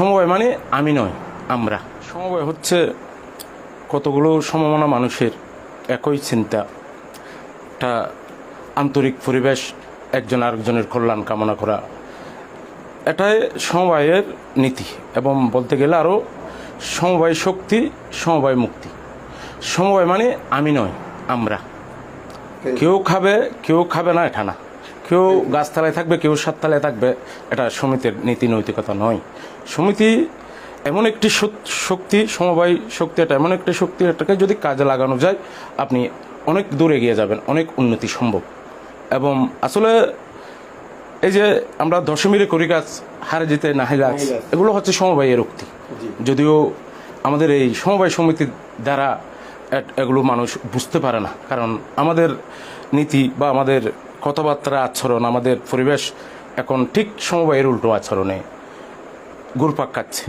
সমবায় মানে আমি নয় আমরা। সমবায় হচ্ছে কতগুলো সমমনা মানুষের একই চিন্তা। একটা আন্তরিক পরিবেশ একজন আরেকজনের কল্যাণ কামনা করা। এটাই সমবায়ের নীতি এবং বলতে গেলে আরও সমবায় শক্তি সমবায় মুক্তি। সমবায় মানে আমি নয় আমরা। কেউ খাবে কেউ খাবে না এটা না। কেউ গাছতলায় থাকবে কেউ সাততলায় থাকবে এটা সমিতির নীতি নৈতিকতা নয়। সমিতি এমন একটি শক্তি সমবায় শক্তি এটা এমন একটি শক্তি এটাকে যদি কাজে লাগানো যায় আপনি অনেক দূর এগিয়ে যাবেন অনেক উন্নতি সম্ভব। এবং আসলে এই যে আমরা দশমীরে করি কাজ হারে যেতে নাহি গাছ গাছ। এগুলো হচ্ছে সমবায়ের উক্তি। যদিও আমাদের এই সমবায় সমিতির দ্বারা এগুলো মানুষ বুঝতে পারে না কারণ আমাদের নীতি বা আমাদের কথাবার্তা আচরণ আমাদের পরিবেশ এখন ঠিক সমবায়ের উল্টো আচরণে ঘুরপাক খাচ্ছে।